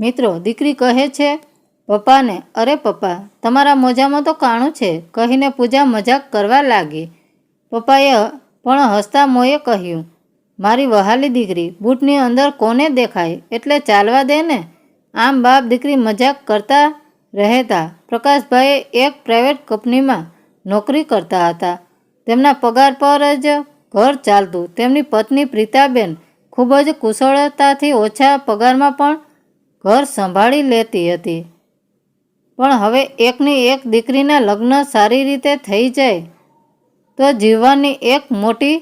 મિત્રો, દીકરી કહે છે, પપ્પાને, અરે પપ્પા, તમારા મોજામાં તો કાણું છે. કહીને પૂજા મજાક કરવા લાગી. પપ્પાએ પણ હસતા મોએ કહ્યું, મારી વહાલી દીકરી, બૂટની અંદર કોને દેખાય? એટલે ચાલવા દે ને. આમ બાપ દીકરી મજાક કરતા રહેતા પ્રકાશભાઈ એક પ્રાઇવેટ કંપનીમાં નોકરી કરતા હતા. તેમના પગાર પર જ ઘર ચાલતું. તેમની પત્ની પ્રીતાબેન ખૂબ જ કુશળતાથી ઓછા પગારમાં પણ ઘર સંભાળી લેતી હતી. પણ હવે એકની એક દીકરીના લગ્ન સારી રીતે થઈ જાય તો જીવનની એક મોટી,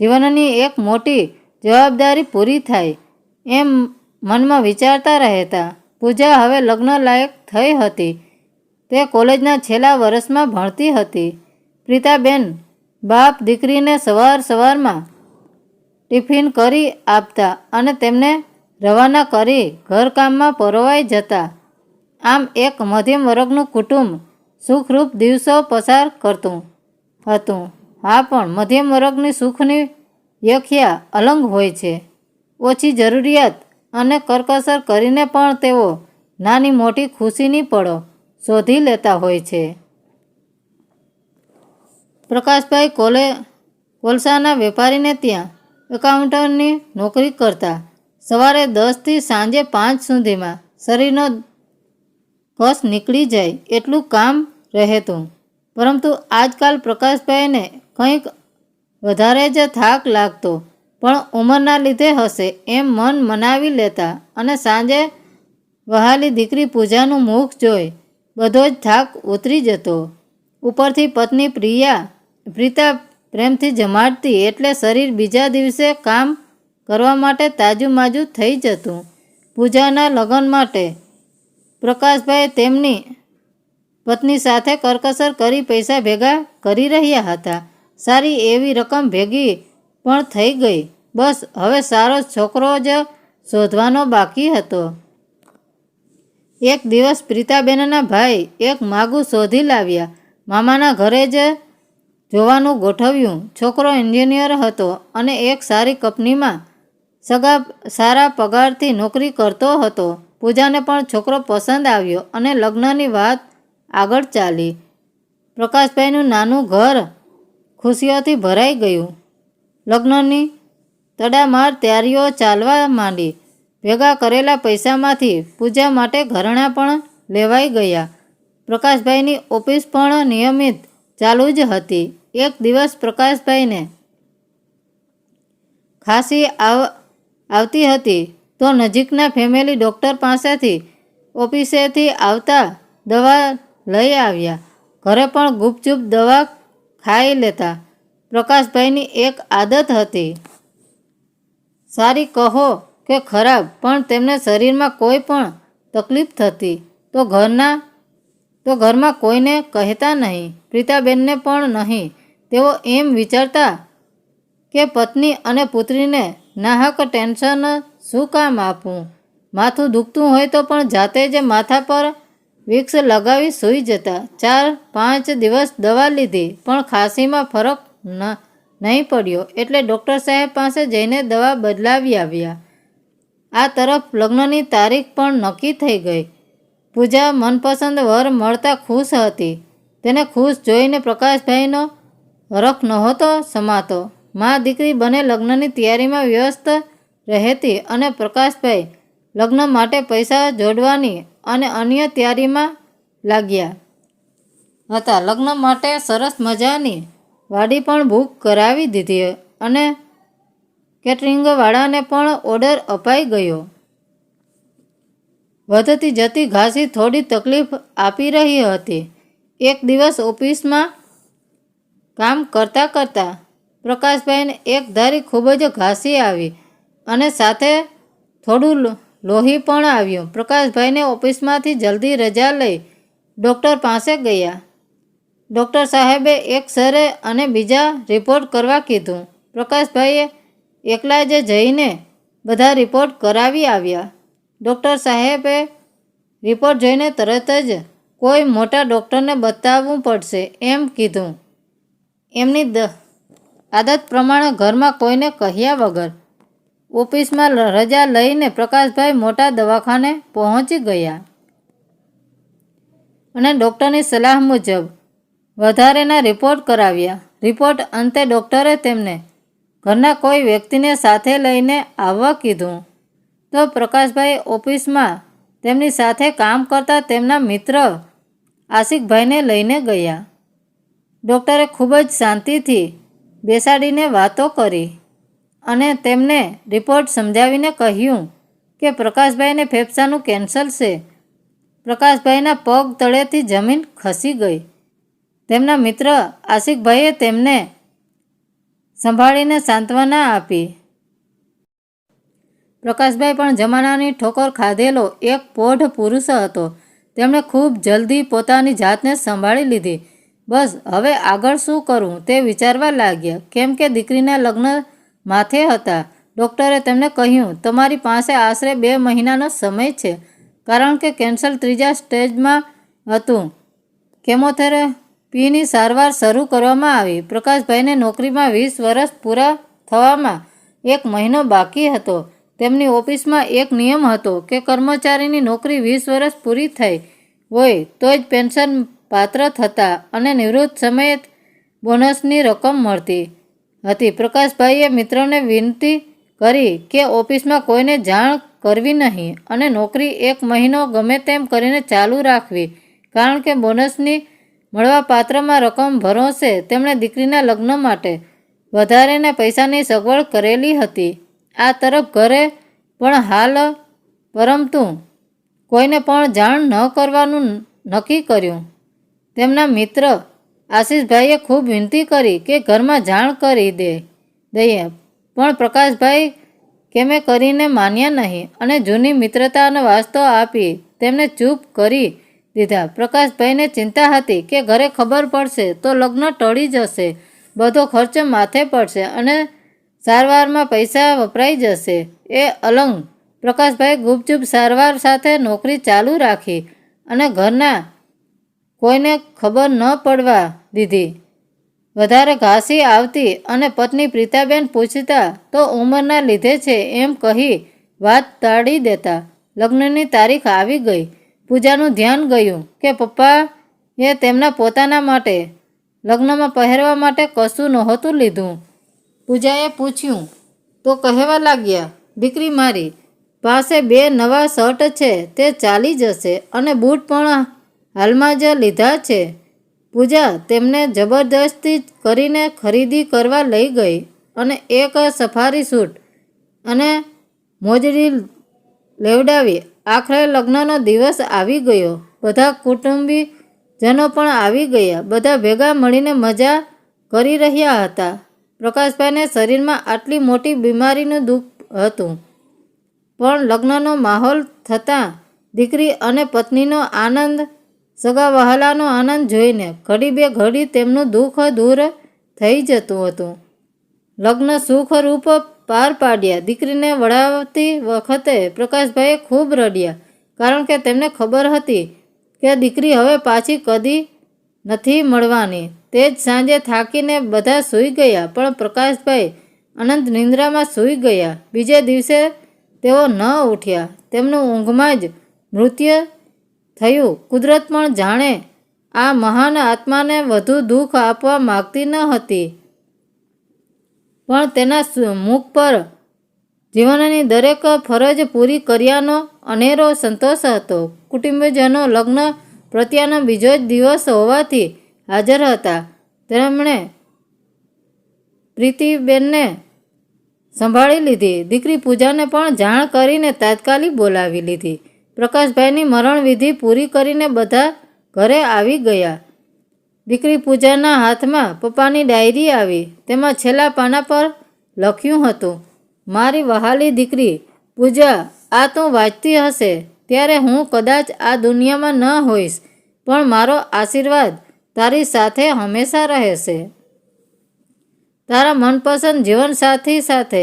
જીવનની એક મોટી જવાબદારી પૂરી થાય એમ મનમાં વિચારતા રહેતા. પૂજા હવે લગ્ન લાયક થઈ હતી. તે કોલેજના છેલ્લા વર્ષમાં ભણતી હતી. પ્રીતાબેન બાપ દીકરીને સવાર સવારમાં ટિફિન કરી આપતા અને તેમને રવાના કરી ઘરકામમાં પરોવાઈ જતા. આમ એક મધ્યમ વર્ગનું કુટુંબ સુખરૂપ દિવસો પસાર કરતું હતું. હા, પણ મધ્યમ વર્ગની સુખની વ્યાખ્યા અલંગ હોય છે. ઓછી જરૂરિયાત અને કરકસર કરીને પણ તેઓ નાની મોટી ખુશીની પળો શોધી લેતા હોય છે. પ્રકાશભાઈ કોલે કોલસાના વેપારીને ત્યાં એકાઉન્ટની નોકરી કરતા સવારે દસથી સાંજે પાંચ સુધીમાં શરીરનો કસ નીકળી જાય એટલું કામ રહેતું પરંતુ આજકાલ પ્રકાશભાઈને કંઈક વધારે જ થાક લાગતો. પણ ઉંમરના લીધે હશે એમ મન મનાવી લેતા અને સાંજે વહાલી દીકરી પૂજાનું મુખ જોઈ બધો જ થાક ઉતરી જતો. ઉપરથી પત્ની પ્રિયા, પ્રીતા પ્રેમથી જમાડતી એટલે શરીર બીજા દિવસે કામ કરવા માટે તાજુમાજુ થઈ જતું. પૂજાના લગ્ન માટે પ્રકાશભાઈ તેમની પત્ની સાથે કરકસર કરી પૈસા ભેગા કરી રહ્યા હતા. સારી એવી રકમ ભેગી પણ થઈ ગઈ. બસ, હવે સારો છોકરો જ શોધવાનો બાકી હતો. એક દિવસ પ્રીતાબેનના ભાઈ એક માગું શોધી લાવ્યા. મામાના ઘરે જ જોવાનું ગોઠવ્યું. છોકરો એન્જિનિયર હતો અને એક સારી કંપનીમાં સગા, સારા પગારથી નોકરી કરતો હતો. પૂજાને પણ છોકરો પસંદ આવ્યો અને લગ્નની વાત આગળ ચાલી. પ્રકાશભાઈનું નાનું ઘર ખુશીઓથી ભરાઈ ગયું. લગ્નની તડામાર તૈયારીઓ ચાલવા માંડી. ભેગા કરેલા પૈસામાંથી પૂજા માટે ઘરેણાં પણ લેવાઈ ગયા. પ્રકાશભાઈની ઓફિસ પણ નિયમિત ચાલુ જ હતી. એક દિવસ પ્રકાશભાઈને ખાંસી આવ આવતી હતી. તો નજીકના ફેમિલી ડૉક્ટર પાસેથી ઓફિસેથી આવતા દવા લઈ આવ્યા. ઘરે પણ ગુપચુપ દવા ખાઈ લેતા. પ્રકાશભાઈની એક આદત હતી. સારી કહો કે ખરાબ, પણ તેમને શરીરમાં કોઈ પણ તકલીફ થતી. તો ઘરના, તો ઘરમાં કોઈને કહેતા નહીં. પ્રીતાબેનને પણ નહીં. તેઓ એમ વિચારતા કે પત્ની અને પુત્રીને નાહક ટેન્શન શું કામ આપવું માથું દુખતું હોય તો પણ જાતે જ માથા પર વિક્સ લગાવી સૂઈ જતા. ચાર, પાંચ દિવસ દવા લીધી, પણ ખાંસીમાં ફરક નહીં પડ્યો. એટલે ડૉક્ટર સાહેબ પાસે જઈને દવા બદલાવી આવ્યા. આ તરફ લગ્નની તારીખ પણ નક્કી થઈ ગઈ. પૂજા મનપસંદ વર મળતા ખુશ હતી. તેને ખુશ જોઈને પ્રકાશભાઈનો હરખ નહોતો સમાતો. મા દીકરી બંને લગ્નની તૈયારીમાં વ્યસ્ત રહેતી અને પ્રકાશભાઈ લગ્ન માટે પૈસા જોડવાની અને અન્ય તૈયારીમાં લાગ્યા હતા. લગ્ન માટે સરસ મજાની વાડી પણ બુક કરાવી દીધી અને કેટરિંગવાળાને પણ ઓર્ડર અપાઈ ગયો. વધતી જતી ઘાસી થોડી તકલીફ આપી રહી હતી. એક દિવસ ઓફિસમાં કામ કરતાં કરતાં પ્રકાશભાઈને એક ધારી ખૂબ જ ઘાસી આવી અને સાથે થોડું લોહી પણ આવ્યું. પ્રકાશભાઈને ઓફિસમાંથી જલ્દી રજા લઈ ડૉક્ટર પાસે ગયા. ડૉક્ટર સાહેબે એક સરે અને બીજા રિપોર્ટ કરવા કીધું. પ્રકાશભાઈએ એકલા જ જઈને બધા રિપોર્ટ કરાવી આવ્યા. ડૉક્ટર સાહેબે રિપોર્ટ જોઈને તરત જ કોઈ મોટા ડૉક્ટરને બતાવવું પડશે એમ કીધું. એમની દ આદત પ્રમાણે ઘરમાં કોઈને કહ્યા વગર ઓફિસમાં રજા લઈને પ્રકાશભાઈ મોટા દવાખાને પહોંચી ગયા. અને ડૉક્ટરની સલાહ મુજબ વધારેના રિપોર્ટ કરાવ્યા. રિપોર્ટ અંતે ડૉક્ટરે તેમને ઘરના કોઈ વ્યક્તિને સાથે લઈને આવવા કીધું. તો પ્રકાશભાઈ ઓફિસમાં તેમની સાથે કામ કરતા તેમના મિત્ર આશિકભાઈને લઈને ગયા. ડૉક્ટરે ખૂબ જ શાંતિથી બેસાડીને વાતો કરી અને તેમને રિપોર્ટ સમજાવીને કહ્યું કે પ્રકાશભાઈને ફેફસાનું કેન્સર છે. પ્રકાશભાઈના પગ તળેથી જમીન ખસી ગઈ. તેમના મિત્ર આશિકભાઈએ તેમને સંભાળીને સાંત્વના આપી. પ્રકાશભાઈ પણ જમાનાની ઠોકર ખાધેલો એક પોઢ પુરુષ હતો. તેમણે ખૂબ જલ્દી પોતાની જાતને સંભાળી લીધી. બસ, હવે આગળ શું કરવું તે વિચારવા લાગ્યા. કેમ કે દીકરીના લગ્ન માથે હતા. ડૉક્ટરે તેમને કહ્યું, તમારી પાસે આશરે બે મહિનાનો સમય છે, કારણ કે કેન્સર ત્રીજા સ્ટેજમાં હતું. કેમોથેરાપીની સારવાર શરૂ કરવામાં આવી. પ્રકાશભાઈને નોકરીમાં વીસ વર્ષ પૂરા થવામાં એક મહિનો બાકી હતો. તેમની ઓફિસમાં એક નિયમ હતો કે કર્મચારીની નોકરી વીસ વર્ષ પૂરી થઈ હોય તો જ પેન્શન પાત્ર થતા અને નિવૃત્ત સમયે બોનસની રકમ મળતી હતી. પ્રકાશભાઈએ મિત્રોને વિનંતી કરી કે ઓફિસમાં કોઈને જાણ કરવી નહીં અને નોકરી એક મહિનો ગમે તેમ કરીને ચાલુ રાખવી, કારણ કે બોનસની મળવા પાત્રમાં રકમ ભરોસે તેમણે દીકરીના લગ્ન માટે વધારેને પૈસાની સગવડ કરેલી હતી. આ તરફ ઘરે પણ હાલ પરંતુ કોઈને પણ જાણ ન કરવાનું નક્કી કર્યું. તેમના મિત્ર આશીષભાઈએ ખૂબ વિનંતી કરી કે ઘરમાં જાણ કરી દે, દઈએ. પણ પ્રકાશભાઈ કેમે કરીને માન્યા નહીં અને જૂની મિત્રતાનો વાસ્તો આપી તેમને ચૂપ કરી દીધા. પ્રકાશભાઈને ચિંતા હતી કે ઘરે ખબર પડશે તો લગ્ન ટળી જશે, બધો ખર્ચ માથે પડશે અને સારવારમાં પૈસા વપરાઈ જશે. એ અલંગ. પ્રકાશભાઈ ગુપચુપ સારવાર સાથે નોકરી ચાલુ રાખી અને ઘરના કોઈને ખબર ન પડવા દીધી. વધારે ઘાસી આવતી અને પત્ની પ્રીતાબેન પૂછતા, તો ઉંમરના લીધે છે? એમ કહી વાત તાળી દેતા. લગ્નની તારીખ આવી ગઈ. પૂજાનું ધ્યાન ગયું કે પપ્પા એ તેમના પોતાના માટે લગ્નમાં પહેરવા માટે કશું નહોતું લીધું. પૂજાએ પૂછ્યું, તો કહેવા લાગ્યા, દીકરી મારી, પાસે બે નવા શર્ટ છે, તે ચાલી જશે અને બૂટ પણ હાલમાં જ લીધા છે. પૂજા તેમને જબરદસ્તી કરીને ખરીદી કરવા લઈ ગઈ અને એક સફારી સૂટ અને મોજડી લેવડાવી. આખરે લગ્નનો દિવસ આવી ગયો. બધા કુટુંબીજનો પણ આવી ગયા. બધા ભેગા મળીને મજા કરી રહ્યા હતા. પ્રકાશભાઈને શરીરમાં આટલી મોટી બીમારીનું દુઃખ હતું. પણ લગ્નનો માહોલ થતાં દીકરી અને પત્નીનો આનંદ સગા વહાલાનો આનંદ જોઈને ઘડી બે ઘડી તેમનું દુઃખ દૂર થઈ જતું હતું. લગ્ન સુખરૂપ પાર પાડ્યા. દીકરીને વળાવતી વખતે પ્રકાશભાઈએ ખૂબ રડ્યા, કારણ કે તેમને ખબર હતી કે દીકરી હવે પાછી કદી નથી મળવાની. તે જ સાંજે થાકીને બધા સૂઈ ગયા, પણ પ્રકાશભાઈ અનંત નિંદ્રામાં સૂઈ ગયા. બીજે દિવસે તેઓ ન ઉઠ્યા. તેમનું ઊંઘમાં જ મૃત્યુ થયું. કુદરત પણ જાણે આ મહાન આત્માને વધુ દુઃખ આપવા માગતી ન હતી. પણ તેના મુખ પર જીવનની દરેક ફરજ પૂરી કર્યાનો અનેરો સંતોષ હતો. કુટુંબીજનો લગ્ન પ્રત્યેનો બીજો જ દિવસ હોવાથી હાજર હતા. તેમણે પ્રીતિબેનને સંભાળી લીધી. દીકરી પૂજાને પણ જાણ કરીને તાત્કાલિક બોલાવી લીધી. પ્રકાશભાઈની મરણવિધિ પૂરી કરીને બધા ઘરે આવી ગયા. દીકરી પૂજાના હાથમાં પપ્પાની ડાયરી આવી. તેમાં છેલ્લા પાના પર લખ્યું હતું, મારી વહાલી દીકરી, પૂજા, આ તું વાંચતી હશે. ત્યારે હું કદાચ આ દુનિયામાં ન હોઈશ, પણ મારો આશીર્વાદ તારી સાથે હંમેશા રહેશે. તારા મનપસંદ જીવનસાથી સાથે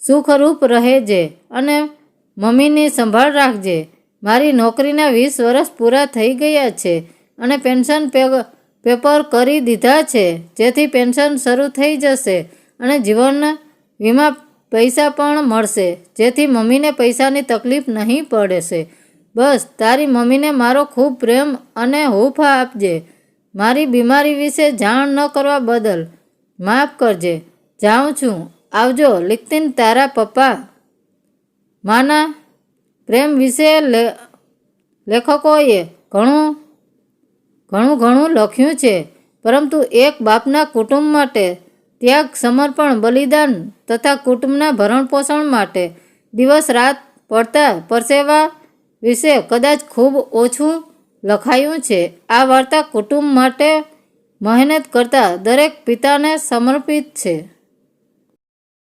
સુખરૂપ રહેજે અને મમ્મીની સંભાળ રાખજે. મારી નોકરીના વીસ વર્ષ પૂરા થઈ ગયા છે અને પેન્શન પેપર કરી દીધા છે. જેથી પેન્શન શરૂ થઈ જશે અને જીવન વીમા પૈસા પણ મળશે. જેથી મમ્મીને પૈસાની તકલીફ નહીં પડશે. બસ, તારી મમ્મીને મારો ખૂબ પ્રેમ અને હૂફ આપજે. મારી બીમારી વિશે જાણ ન કરવા બદલ માફ કરજે. જાઉં છું. આવજો. લિખતીન તારા પપ્પા. માના પ્રેમ વિશે લેખકોએ ઘણું ઘણું ઘણું લખ્યું છે. પરંતુ એક બાપના કુટુંબ માટે ત્યાગ, સમર્પણ, બલિદાન તથા કુટુંબના ભરણપોષણ માટે દિવસ રાત પડતા પરસેવા વિશે કદાચ ખૂબ ઓછું લખાયું છે. આ વાર્તા કુટુંબ માટે મહેનત કરતા દરેક પિતાને સમર્પિત છે.